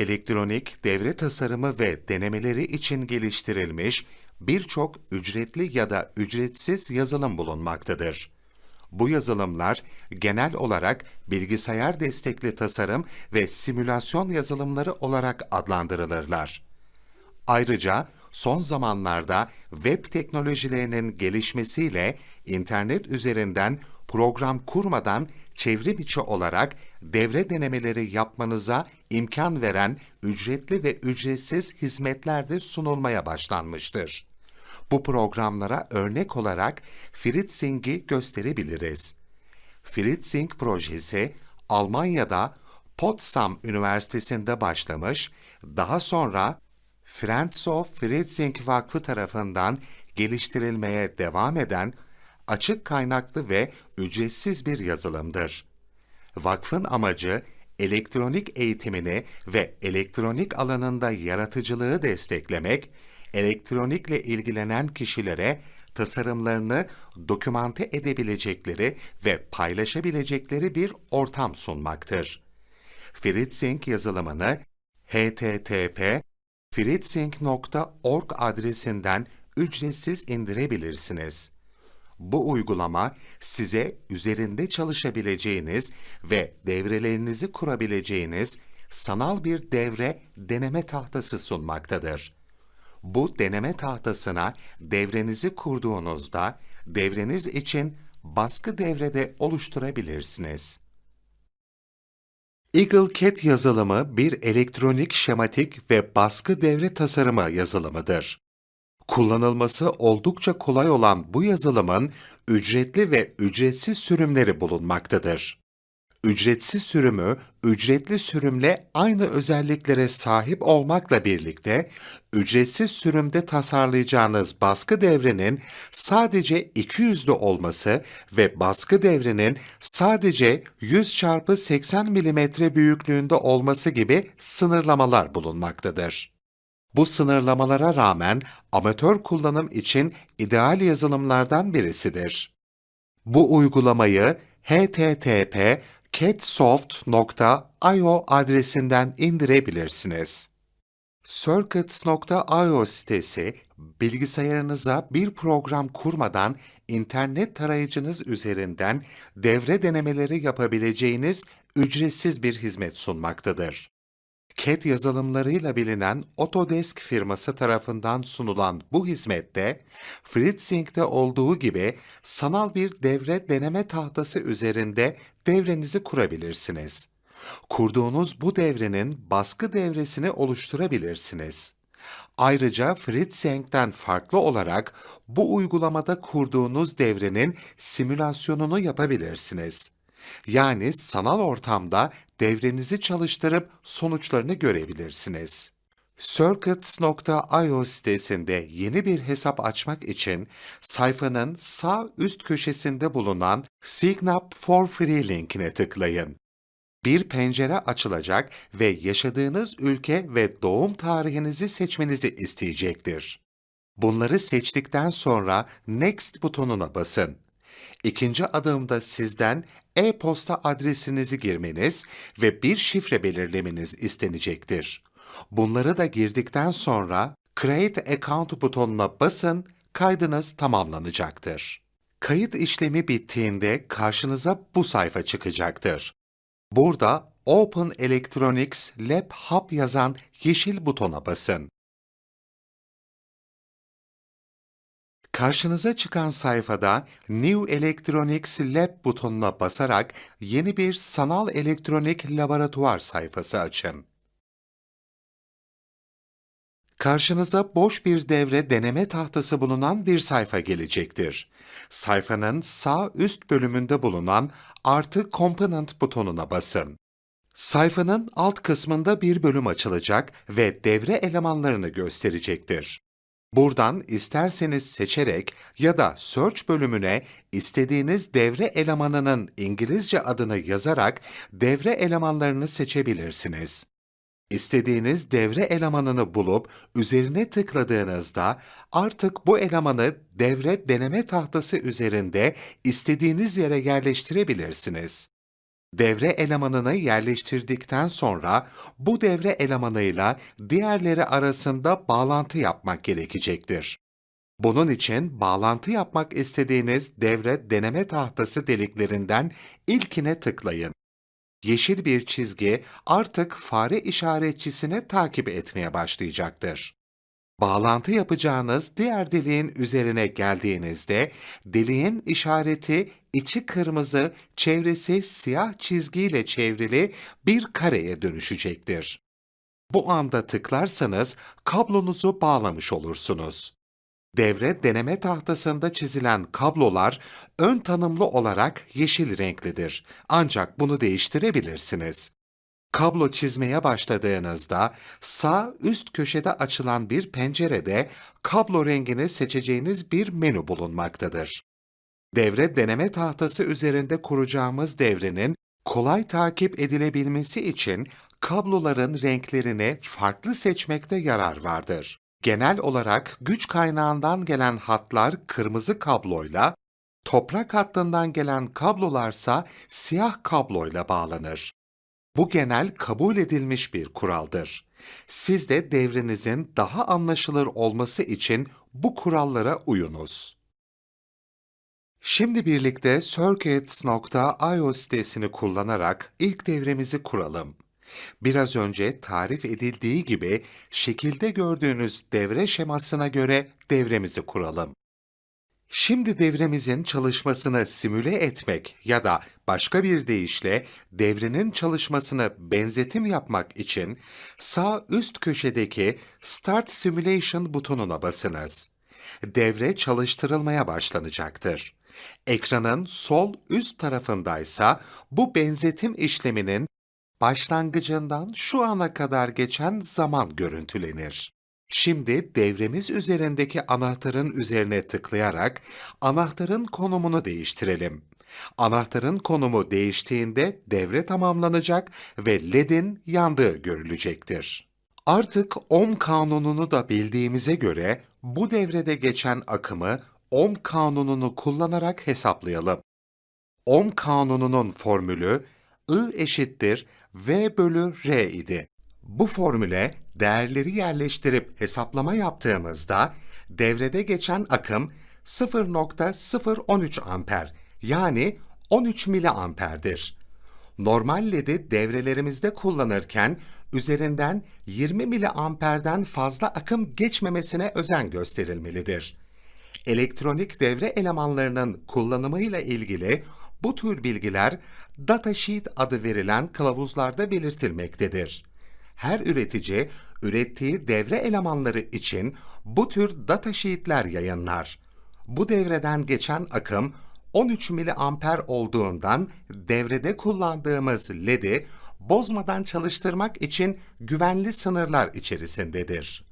elektronik devre tasarımı ve denemeleri için geliştirilmiş birçok ücretli ya da ücretsiz yazılım bulunmaktadır. Bu yazılımlar genel olarak bilgisayar destekli tasarım ve simülasyon yazılımları olarak adlandırılırlar. Ayrıca son zamanlarda web teknolojilerinin gelişmesiyle internet üzerinden program kurmadan çevrim içi olarak devre denemeleri yapmanıza imkan veren ücretli ve ücretsiz hizmetler de sunulmaya başlanmıştır. Bu programlara örnek olarak Fritzing'i gösterebiliriz. Fritzing projesi Almanya'da Potsdam Üniversitesi'nde başlamış, daha sonra Friends of Fritzing Vakfı tarafından geliştirilmeye devam eden açık kaynaklı ve ücretsiz bir yazılımdır. Vakfın amacı elektronik eğitimini ve elektronik alanında yaratıcılığı desteklemek, elektronikle ilgilenen kişilere tasarımlarını dokümante edebilecekleri ve paylaşabilecekleri bir ortam sunmaktır. Fritzing yazılımını http fritzing.org adresinden ücretsiz indirebilirsiniz. Bu uygulama size üzerinde çalışabileceğiniz ve devrelerinizi kurabileceğiniz sanal bir devre deneme tahtası sunmaktadır. Bu deneme tahtasına devrenizi kurduğunuzda devreniz için baskı devrede oluşturabilirsiniz. EagleCAD yazılımı bir elektronik şematik ve baskı devre tasarımı yazılımıdır. Kullanılması oldukça kolay olan bu yazılımın ücretli ve ücretsiz sürümleri bulunmaktadır. Ücretsiz sürümü, ücretli sürümle aynı özelliklere sahip olmakla birlikte, ücretsiz sürümde tasarlayacağınız baskı devrenin sadece 200'lü olması ve baskı devrenin sadece 100 çarpı 80 mm büyüklüğünde olması gibi sınırlamalar bulunmaktadır. Bu sınırlamalara rağmen amatör kullanım için ideal yazılımlardan birisidir. Bu uygulamayı http catsoft.io adresinden indirebilirsiniz. Circuits.io sitesi bilgisayarınıza bir program kurmadan internet tarayıcınız üzerinden devre denemeleri yapabileceğiniz ücretsiz bir hizmet sunmaktadır. CAD yazılımlarıyla bilinen Autodesk firması tarafından sunulan bu hizmette, FritzSync'te olduğu gibi sanal bir devre deneme tahtası üzerinde devrenizi kurabilirsiniz. Kurduğunuz bu devrenin baskı devresini oluşturabilirsiniz. Ayrıca FritzSync'ten farklı olarak bu uygulamada kurduğunuz devrenin simülasyonunu yapabilirsiniz. Yani sanal ortamda devrenizi çalıştırıp sonuçlarını görebilirsiniz. Circuits.io sitesinde yeni bir hesap açmak için sayfanın sağ üst köşesinde bulunan Sign up for free linkine tıklayın. Bir pencere açılacak ve yaşadığınız ülke ve doğum tarihinizi seçmenizi isteyecektir. Bunları seçtikten sonra Next butonuna basın. İkinci adımda sizden e-posta adresinizi girmeniz ve bir şifre belirlemeniz istenecektir. Bunları da girdikten sonra Create Account butonuna basın, kaydınız tamamlanacaktır. Kayıt işlemi bittiğinde karşınıza bu sayfa çıkacaktır. Burada Open Electronics Lab Hub yazan yeşil butona basın. Karşınıza çıkan sayfada New Electronics Lab butonuna basarak yeni bir sanal elektronik laboratuvar sayfası açın. Karşınıza boş bir devre deneme tahtası bulunan bir sayfa gelecektir. Sayfanın sağ üst bölümünde bulunan artı component butonuna basın. Sayfanın alt kısmında bir bölüm açılacak ve devre elemanlarını gösterecektir. Buradan isterseniz seçerek ya da search bölümüne istediğiniz devre elemanının İngilizce adını yazarak devre elemanlarını seçebilirsiniz. İstediğiniz devre elemanını bulup üzerine tıkladığınızda artık bu elemanı devre deneme tahtası üzerinde istediğiniz yere yerleştirebilirsiniz. Devre elemanını yerleştirdikten sonra bu devre elemanıyla diğerleri arasında bağlantı yapmak gerekecektir. Bunun için bağlantı yapmak istediğiniz devre deneme tahtası deliklerinden ilkine tıklayın. Yeşil bir çizgi artık fare işaretçisini takip etmeye başlayacaktır. Bağlantı yapacağınız diğer deliğin üzerine geldiğinizde deliğin işareti içi kırmızı, çevresi siyah çizgiyle çevrili bir kareye dönüşecektir. Bu anda tıklarsanız kablonuzu bağlamış olursunuz. Devre deneme tahtasında çizilen kablolar ön tanımlı olarak yeşil renklidir. Ancak bunu değiştirebilirsiniz. Kablo çizmeye başladığınızda sağ üst köşede açılan bir pencerede kablo rengini seçeceğiniz bir menü bulunmaktadır. Devre deneme tahtası üzerinde kuracağımız devrenin kolay takip edilebilmesi için kabloların renklerini farklı seçmekte yarar vardır. Genel olarak güç kaynağından gelen hatlar kırmızı kabloyla, toprak hattından gelen kablolarsa siyah kabloyla bağlanır. Bu genel kabul edilmiş bir kuraldır. Siz de devrenizin daha anlaşılır olması için bu kurallara uyunuz. Şimdi birlikte circuits.io sitesini kullanarak ilk devremizi kuralım. Biraz önce tarif edildiği gibi şekilde gördüğünüz devre şemasına göre devremizi kuralım. Şimdi devremizin çalışmasını simüle etmek ya da başka bir deyişle devrenin çalışmasını benzetim yapmak için sağ üst köşedeki Start Simulation butonuna basınız. Devre çalıştırılmaya başlanacaktır. Ekranın sol üst tarafındaysa bu benzetim işleminin başlangıcından şu ana kadar geçen zaman görüntülenir. Şimdi devremiz üzerindeki anahtarın üzerine tıklayarak anahtarın konumunu değiştirelim. Anahtarın konumu değiştiğinde devre tamamlanacak ve LED'in yandığı görülecektir. Artık ohm kanununu da bildiğimize göre bu devrede geçen akımı ohm kanununu kullanarak hesaplayalım. Ohm kanununun formülü I eşittir V bölü R idi. Bu formüle değerleri yerleştirip hesaplama yaptığımızda devrede geçen akım 0.013 amper yani 13 miliamperdir. Normal LED'i devrelerimizde kullanırken üzerinden 20 miliamperden fazla akım geçmemesine özen gösterilmelidir. Elektronik devre elemanlarının kullanımıyla ilgili bu tür bilgiler datasheet adı verilen kılavuzlarda belirtilmektedir. Her üretici ürettiği devre elemanları için bu tür datasheetler yayınlar. Bu devreden geçen akım 13 miliamper olduğundan devrede kullandığımız LED'i bozmadan çalıştırmak için güvenli sınırlar içerisindedir.